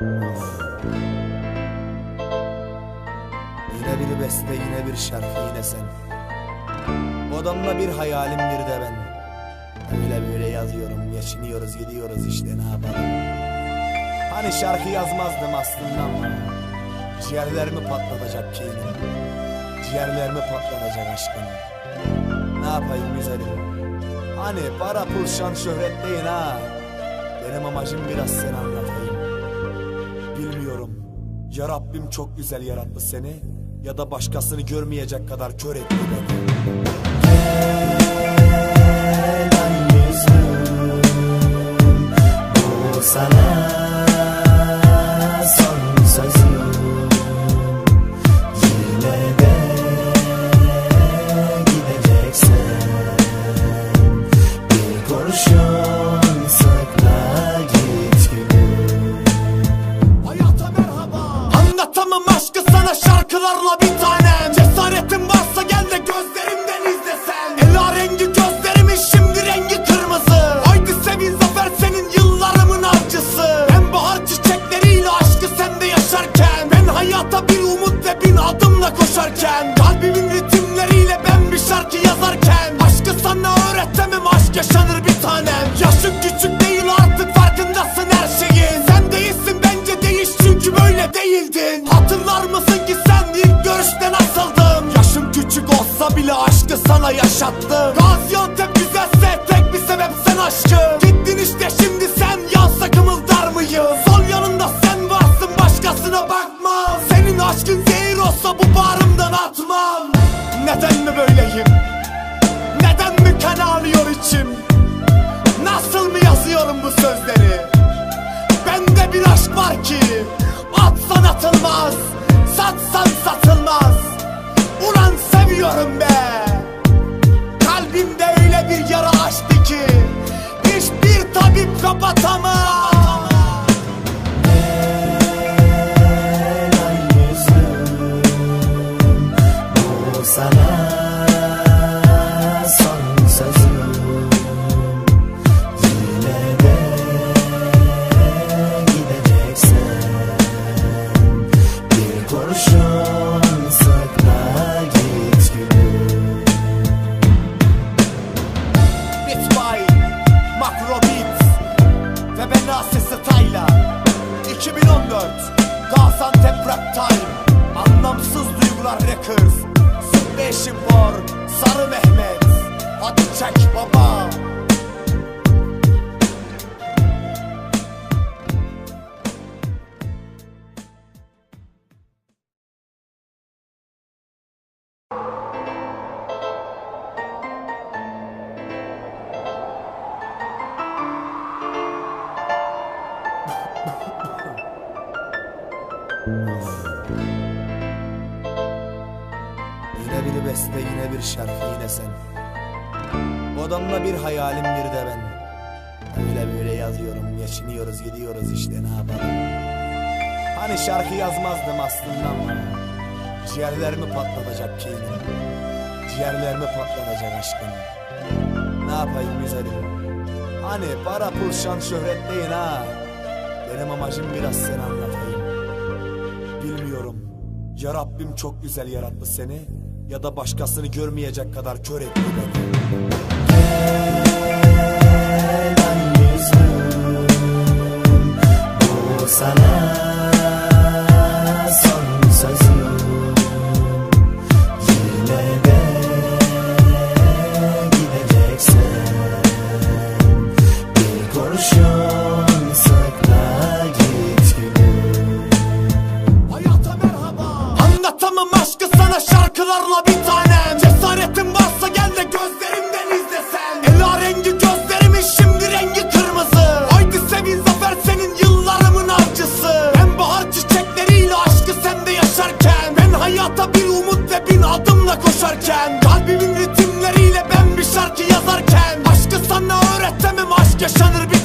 Yine bir beste, yine bir şarkı, yine sen. Odamda bir hayalim, bir de ben. Öyle böyle yazıyorum, yaşınıyoruz, gidiyoruz işte ne yapalım. Hani şarkı yazmazdım aslında ama ciğerlerimi patlatacak kinim. Ciğerlerimi patlatacak aşkım. Ne yapayım güzelim? Hani para, pul, şan, şöhret değil ha. Benim amacım biraz seni anlatayım ya Rabbim çok güzel yarattı seni Ya da başkasını görmeyecek kadar kör etti beni. Bu sana son sözüm. Yine de gideceksen Bir kurşun şarkılarla bir tanem Cesaretin varsa gel de gözlerimden izlesen Ela rengi gözlerimin şimdi rengi kırmızı. Haydi sevin zafer senin yıllarımın avcısı. En bahar çiçekleriyle aşkı sende yaşarken Ben hayata bir umut ve bin adımla koşarken Kalbimin ritimleriyle ben bir şarkı yazarken Aşkı sana öğretemem aşk yaşanır bir tanem. Yaşın küçük değil artık Neden mi böyleyim? Neden mi kan ağlıyor içim? Nasıl mı yazıyorum bu sözleri? Bende bir aşk var ki Atsan atılmaz Gaziantep Rap Time. Anlamsız Duygular Records Station for Sarı Mehmet. Hadi çek baba Yine bir beste yine bir şarkı yine sen. Odamda bir hayalim bir de ben. Öyle böyle yazıyorum geçiniyoruz gidiyoruz işte ne yapalım? Hani şarkı yazmazdım aslında ama Ciğerlerimi patlatacak keyfim Ciğerlerimi patlatacak aşkın? Ne yapayım güzelim? Hani para pul şan şöhret değil ha. Benim amacım biraz seni anlatayım. Bilmiyorum. Ya Rabbim çok güzel yarattı seni ya da başkasını görmeyecek kadar kör etti beni. Helal yüzüm Bu sana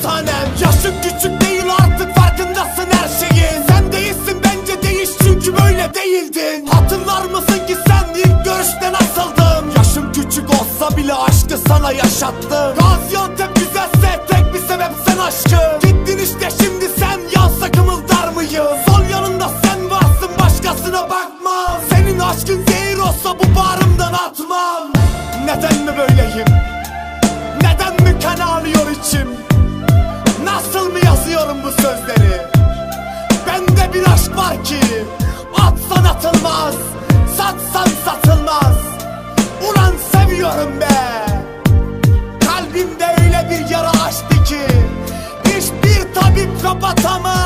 tanem. Yaşın küçük değil artık farkındasın her şeyin Sen değilsin bence değiş çünkü böyle değildin. Hatırlar mısın ki sen ilk görüşte nasıldım Yaşım küçük olsa bile aşkı sana yaşattım. Gaziantep güzelse tek bir sebep sen aşkım Bilmiyorum be. Kalbimde öyle bir yara açtı ki Hiçbir tabip kapatamaz